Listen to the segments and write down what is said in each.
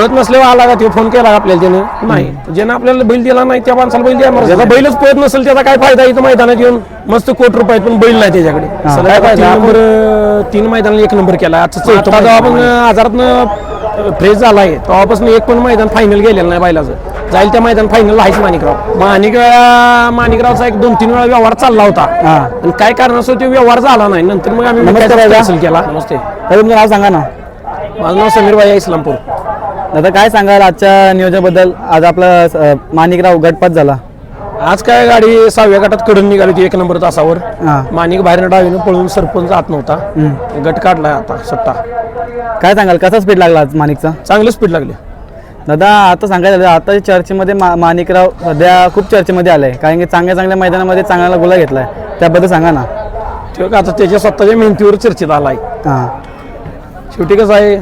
पळत नसल्यावर आला का ते फोन केला का आपल्याला त्यानं? नाही. ज्यानं आपल्याला बैल दिला नाही त्या माणसाला बैल द्या ज्याचा बैलच पळत नसेल त्याचा काय फायदा इथं मैदानात येऊन? मस्त कोट रुपयात पण बैल नाही त्याच्याकडे. काय फायदा? नंबर तीन मैदानाला एक नंबर केला. आता चौथा आपण आजारात फ्रेश झालाय. तेव्हापासून एक पण मैदान फायनल गेलेलं नाही बैलाचं. जाईल त्या मैदान फायनल आहेच माणिकराव. माणिक वेळा माणिकरावचा एक दोन तीन वेळा व्यवहार चालला होता. हा. आणि काय कारणास्तव तो व्यवहार झाला नाही? नंतर मग आम्ही केला. नमस्ते. दादा तुमचं नाव सांगा ना. माझं नाव समीर भाई इस्लामपूर. दादा काय सांगाल आजच्या नियोजनाबद्दल? आज आपला माणिकराव गटपात झाला. आज काय गाडी सहाव्या गटात कडून निघाली होती एक नंबर तासावर. माणिक बाहेर डावीनं पळून सरपंच आत नव्हता. गट काढलाय आता सट्टा काय सांगाल कसा स्पीड लागला आज माणिकचा? चांगलं स्पीड लागले. दादा आता सांगायचं आता चर्चेमध्ये मा माणिकराव सध्या खूप चर्चेमध्ये आलाय. कारण की चांगल्या चांगल्या मैदानामध्ये चांगला गुला घेतलाय. त्याबद्दल सांगा ना. आता त्याच्या स्वतःच्या मेहनतीवर चर्चेत आलाय. शेवटी कसं आहे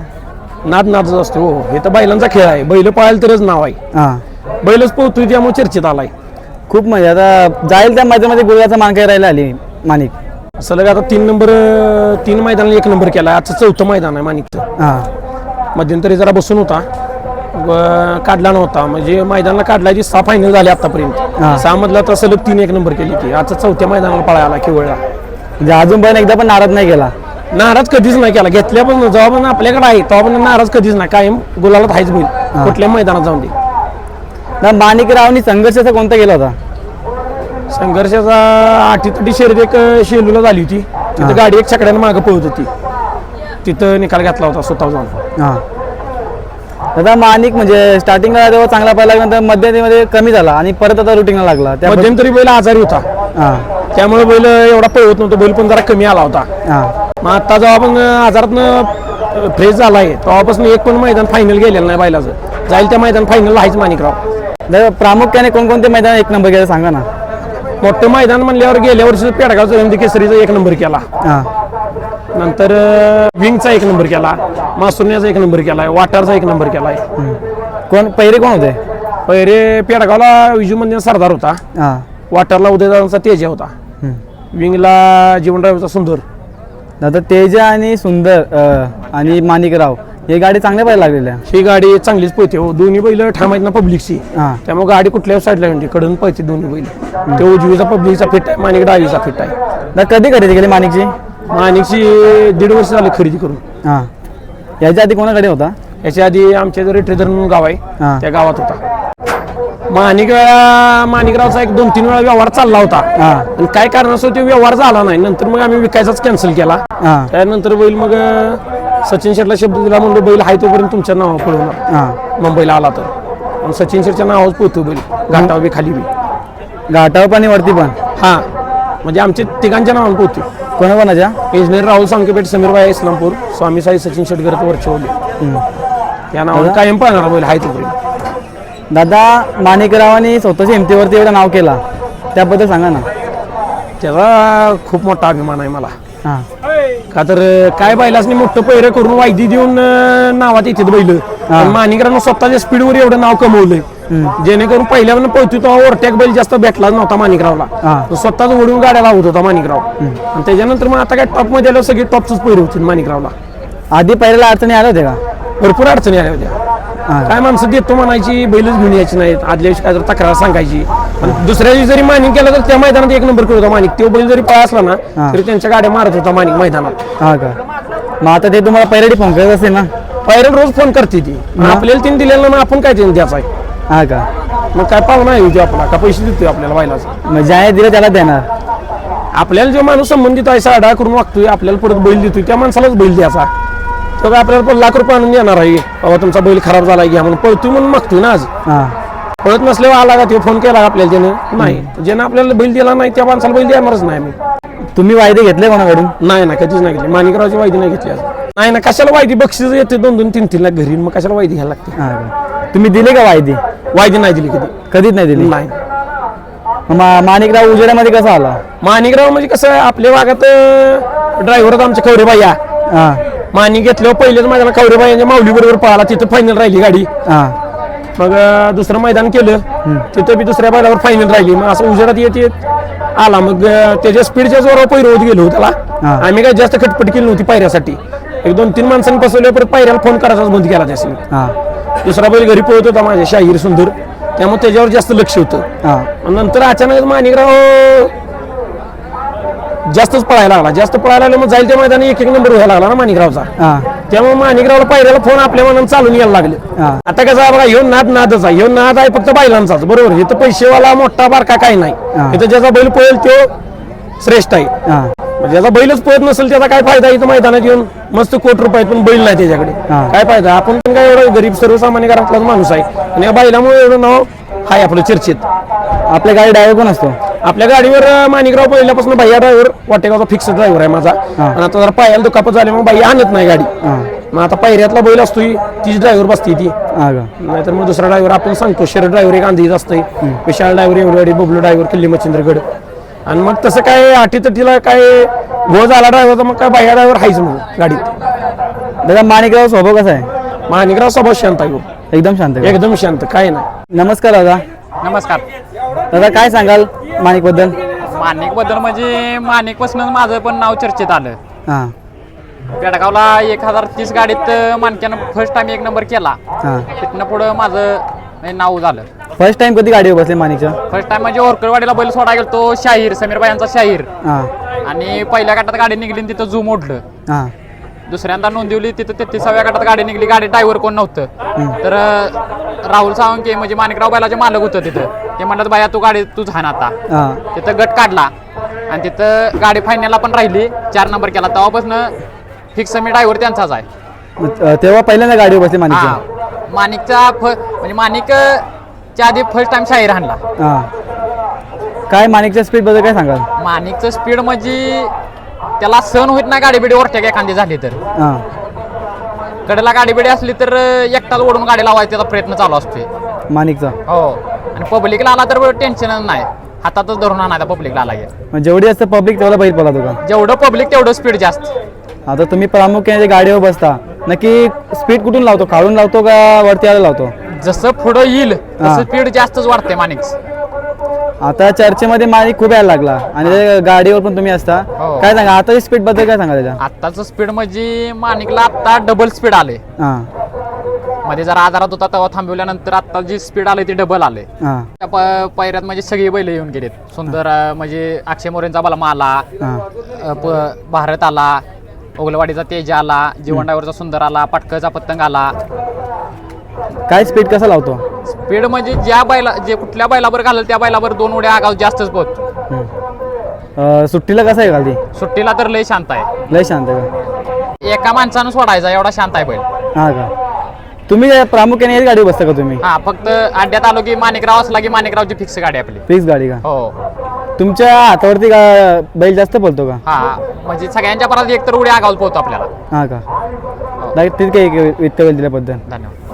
नाद नादच असतो हो. हे तर बैलांचा खेळ आहे. बैल पळायला तरच नाव आहे. हां. बैलच पोहतोय त्यामुळे चर्चेत आलाय. खूप म्हणजे आता जाईल त्या मैदानामध्ये गुलाचा मानकरी राहिला आली माणिक सलग आता तीन नंबर तीन मैदानाला एक नंबर केला आजचं चौथं मैदान आहे माणिकचं हां. मध्यंतरी जरा बसून होता. व काढला नव्हता. म्हणजे मैदानाला काढलाची सहा फायनल झाले हा. आतापर्यंत सहा मधला तर सलग तीन एक नंबर केली की आता चौथ्या मैदानाला पळायला केवळला म्हणजे अजून पण एकदा पण नाराज नाही केला. नाराज कधीच नाही केला. घेतल्या पण जेव्हा पण आपल्याकडे आहे तेव्हा पण नाराज कधीच नाही. कायम गुलाला हायच बैल कुठल्या मैदानात जाऊन दे. ना माणिकरावनी संघर्ष असा कोणता केला होता? संघर्षाचा आठीतटी शर्यत एक शेलूला झाली होती. तिथं गाडी एक छकड्यानं मागं पळत होती. तिथं निकाल घेतला होता स्वतः जाऊन. हां. दादा माणिक म्हणजे स्टार्टिंगला जेव्हा चांगला पहिला नंतर मध्यंतरीमध्ये कमी झाला आणि परत आता रुटीनला लागला. त्या मध्यंतरी बैल आजारी होता. हां. त्यामुळे बैल एवढा पळवत नव्हता. बैल पण जरा कमी आला होता. हां. मग आता जेव्हा आपण आजारातनं फ्रेश झालाय तेव्हापासून एक पण मैदान फायनल गेलेलं नाही बैलाचं. जाईल त्या मैदान फायनल आहेच माणिकराव. दादा प्रामुख्याने कोणकोणते मैदान एक नंबर केलं सांगा ना. मोठं मैदान म्हणल्यावर गेल्या वर्षी पेडगावचा हिंदी केसरीचा एक नंबर केला. नंतर विंगचा एक नंबर केला मासुरण्याचा एक नंबर केलाय वाटारचा एक नंबर केलाय. कोण पहिरे कोण होते? पहिरे पेडगावला विजू मंदिर सरदार होता. वाटारला उदयदादांचा तेजा होता. विंगला जीवनरावचा सुंदर. दादा तेजा आणि सुंदर अ, आणि माणिकराव हे गाडी चांगल्या पाहिजे लागलेल्या. ही गाडी चांगलीच पळते हो. दोन्ही बैल ठाम आहेत ना पब्लिकची हां. त्यामुळे गाडी कुठल्याही साईडला म्हणजे कडून पळते दोन्ही बैल. ते उजवीचा पब्लिकचा फिट आहे माणिक डावीचा फिट आहे. दादा कधी खरेदी केली माणिकची? माणिकची दीड वर्ष झाली खरेदी करून. हां. याच्या आधी कोणाकडे होता? याच्या आधी आमच्या जरी ट्रेदर म्हणून गाव आहे. त्या गावात होता. माणिक वेळा माणिकरावचा एक दोन तीन वेळा व्यवहार चालला होता. हां. आणि काय कारणास्तव तो व्यवहार झाला नाही. नंतर मग आम्ही विकायचाच कॅन्सल केला. हां. त्यानंतर बैल मग अं, सचिन शेटला शब्द दिला म्हणलो बैल हाय तोपर्यंत तुमच्या नावावर पळवणार हां. मुंबईला आला तर. आणि सचिन शेटच्या नावावर पोहतो बैल. घाटावर बी खाली बी. घाटावर पण वरती पण? हा. म्हणजे आमचे तिघांच्या नावावर पोहतो कोणाकोणाच्या इंजिनियर राहुल सांकेपेठ समीरबाई इस्लामपूर स्वामी साई सचिन शेटकर वरचवले हम्म. या नावावर कायम पळणार बैल हाय तोपर्यंत. दादा माणिकरावांनी स्वतःच्या हिमतीवरती एवढं नाव केला. त्याबद्दल सांगा ना. त्याचा खूप मोठा अभिमान आहे मला. हां. का तर काय बैलासनी मोठं पैर करून वायदी देऊन अं, नावात येतात बैल. मानिकरांना स्वतःच्या स्पीडवर एवढं नाव कमवलंय. जेणेकरून पहिल्यावर पळतो तो ओव्हरटॅक बैल जास्त भेटलाच नव्हता माणिकरावला. हां. तो स्वतःच ओढून गाड्या लावत होता माणिकराव. आणि त्याच्यानंतर मग आता काय टॉपमध्ये आल्यावर सगळे टॉपच पैर होतील माणिकरावला. आधी पहिल्याला अडचणी आल्या होत्या का? भरपूर अडचणी आल्या होत्या. काय माणसं देतो म्हणायची बैलच घेऊन यायची नाहीत. आदल्या दिवशी काय तर तक्रार सांगायची. दुसऱ्या दिवशी जरी मानिक केलं तर त्या मैदानात एक नंबर करत होता मानिक. तो बैल जरी पळा असला ना. तरी त्यांच्या गाड्या मारत होता मानिक मैदानात. हां का? मग आता ते तुम्हाला पहिल्याडी फोन करत असेल ना? पायरल रोज फोन करते ती. आपल्याला तीन दिलेलं ना आपण काय त्यांनी द्यायचं आहे? हां का? मग काय पाहुणा आहे आपला का पैसे देतोय आपल्याला बैलाचा? मग ज्याने दिलं त्याला देणार. आपल्याला जो माणूस संबंधित आहे साडा करून वागतोय आपल्याला परत बैल देतोय त्या माणसालाच बैल द्यायचा. तो काय आपल्याला पण लाख रुपये आणून देणार आहे. बाबा तुमचा बैल खराब झाला घ्या म्हणून पळतोय म्हणून मागतोय ना आज. हां. पळत नसल्यावर आला का ते फोन केला का आपल्याला त्यानं? नाही. ज्यानं आपल्याला बैल दिला नाही त्या माणसाला बैल देणारच नाही मी तुम्ही वायदे घेतले कोणाकडून? नाही ना कधीच नाही घेतली. माणिकरावची वायदी नाही घेतली आज. नाही ना कशाला वायदी? बक्षीस येते दोन दोन तीन तीन लाख घरी मग कशाला वायदी घ्यायला लागते? हां. का तुम्ही दिले का वायदी? वायदी नाही दिली कधी. कधीच नाही दिली? नाही. मा- माणिकराव उजेडामध्ये कसा आला? माणिकराव म्हणजे कसं आपल्या भागात ड्रायव्हर आमचे खवरेबाई या. हां. मानी घेतल्यावर पहिलेच माझ्याला खवरेबाई यांच्या माऊली बरोबर पळाला तिथं फायनल राहिली गाडी. हां. मग अं, दुसरं मैदान केलं. तिथं बी दुसऱ्या बैलावर फायनल राहिली. मग असं उजेडात येत येत आला. मग अं, त्याच्या स्पीडच्या जोरावर पैर होत गेलो त्याला. आम्ही काय जास्त खटपट केली नव्हती पायऱ्यासाठी. एक दोन तीन माणसांनी बसवल्या परत पायऱ्याला फोन करायचाच बंद केला हां. दुसरा बैल घरी पळत होता माझ्या शाहीर सुंदर. त्यामुळे त्याच्यावर जास्त लक्ष होतं. हां. आणि नंतर अचानक माणिकराव जास्तच पळायला लागला. जास्त पळायला लागलं मग जाईल त्या मैदानी एक एक नंबर व्हायला लागला ना माणिकरावचा. हां. त्यामुळे माणिकरावला पायऱ्याला फोन आपल्या मनानं चालून यायला लागले. हां. आता कसं आहे बघा ह्यो नाद नादच आहे. ह्यो नाद आहे फक्त बैलांचाच बरोबर? इथं पैसेवाला मोठा बारका काही हा. नाही इथं ज्याचा बैल पळेल तो श्रेष्ठ आहे. हां. म्हणजे ज्याचा बैलच पळत नसेल त्याचा काय फायदा इथं मैदानात येऊन? मस्त कोट रुपयात पण बैल नाही त्याच्याकडे. हा. काय फायदा? आपण पण काय एवढं गरीब सर्वसामान्य घरातलाच माणूस आहे. आणि या बैलामुळे एवढं नाव आहे आपलं चर्चेत. आपल्या गाडी ड्रायव्हर कोण असतो? आपल्या गाडीवर अं, माणिकराव पहिल्यापासून भैया ड्रायव्हर वाटेगावचा फिक्स ड्रायव्हर आहे माझा. आणि आता जरा पायाला दुखापत झाले मग बाई आणत नाही गाडी. मग आता पायऱ्यातला बैल असतोय तीच ड्रायव्हर बसते ती. हां का? नाहीतर मग दुसरा ड्रायव्हर आपण सांगतो शरद ड्रायव्हर एक अंधीच असतंय. विशाल ड्रायव्हर एवढी बबलू ड्रायव्हर किल्ली मच्छिंद्रगड. आणि मग तसं काय अटीतटीला काय गो झाला ड्रायव्हरचा मग काय बाह्या ड्रायव्हर हायच मग गाडीत. दादा माणिकराव स्वभाव कसा आहे? माणिकराव स्वभाव शांत आहे हो. एकदम शांत आहे. एकदम शांत काय नाही. नमस्कार दादा. नमस्कार. दादा काय सांगाल माणिकबद्दल? माणिकबद्दल म्हणजे माणिक पासूनच माझं पण नाव चर्चेत आलं. हां. पेडगावला एक हजार तीस गाडीत मानक्यानं फर्स्ट टाइम एक नंबर केला. हां. तिथनं पुढं माझं नाव झालं. फर्स्ट टाइम कधी गाडीवर बसले माणिकच्या? फर्स्ट टाइम म्हणजे ओरकडवाडीला बैल सोडा गेलो तो शाहीर समीर यांचा शाहीर. हां. आणि पहिल्या गटात गाडी निघली आणि तिथं झूम ओढलं. हां. दुसऱ्यांदा नोंदवली तिथं तेहतीसाव्या गटात गाडी निघली गाडी ड्रायव्हर कोण नव्हतं. तर राहुल सावंके म्हणजे माणिकराव बैलाचे मालक होतं तिथं. ते म्हणतात बाया तू गाडी तू झाण आता. तिथं गट काढला. आणि तिथं गाडी फायनलला पण राहिली चार नंबर केला. तेव्हापासून फिक्स मी ड्रायव्हर त्यांचाच आहे. तेव्हा पहिल्यांदा गाडीवर बसले माणिकच्या हा. माणिकचा फ म्हणजे माणिक च्या आधी फर्स्ट टाइम शाहीर आणला काय माणिकच्या स्पीडबद्दल काय सांगाल? माणिकचं स्पीड म्हणजे त्याला सहन होत नाही गाडी बिडी ओरट्या एखादी झाली तर. हां. कडेला गाडी बिडी असली तर एकटाच ओढून गाडी लावायचा त्याचा प्रयत्न चालू असतोय. माणिकचा? हो. आणि पब्लिकला आला तर टेन्शनच नाही. हातातच धरून आणायचा पब्लिकला आला की. मग जेवढी असतं पब्लिक तेवढा बैल पळा का? जेवढं पब्लिक तेवढं स्पीड जास्त. आता तुम्ही प्रामुख्याने जे गाडीवर बसता नक्की स्पीड कुठून लावतो? खालून लावतो का वरती आला लावतो? जसं पुढं येईल. तसं स्पीड जास्तच वाढते माणिक आता चर्चेमध्ये माणिक खूप यायला लागला. आणि ते गाडीवर पण तुम्ही असता. हो. काय सांगा आता स्पीडबद्दल काय सांगा त्याच्या? आत्ताचं स्पीड म्हणजे माणिकला आत्ता डबल स्पीड आले. हां. मध्ये जरा आजारात होता तेव्हा थांबवल्यानंतर आता जी स्पीड आले ती डबल आले. हां. त्या प- पैऱ्यात म्हणजे सगळी बैल येऊन गेलेत. सुंदर अं, म्हणजे अक्षय मोरेंचा बलमा आला हां. अं, प- भारत आला ओगलवाडीचा तेज आला जीवनडावरचा सुंदर आला पटकळचा पतंग आला. काय स्पीड कसा लावतो? स्पीड म्हणजे ज्या बैला जे कुठल्या बैलावर घालेल त्या बैलावर दोन उड्या आगाव जास्तच पोहोच. हम्म. अं, सुट्टीला कसं आहे खाली सुट्टीला तर लय शांत आहे. लय शांत आहे का? एका माणसानं सोडायचा एवढा शांत आहे बैल. हां का? तुम्ही काय प्रामुख्याने हेच गाडी बसता का तुम्ही? हा फक्त अड्ड्यात आलो की माणिकराव असला की माणिकरावची फिक्स गाडी आपली. फिक्स गाडी का? हो. तुमच्या हातावरती का बैल जास्त बोलतो का? हा म्हणजे सगळ्यांच्या परत एक तर उड्या आगाव पोहतो आपल्याला. हां का? ठीक आहे वित्त दिल्याबद्दल. धन्यवाद.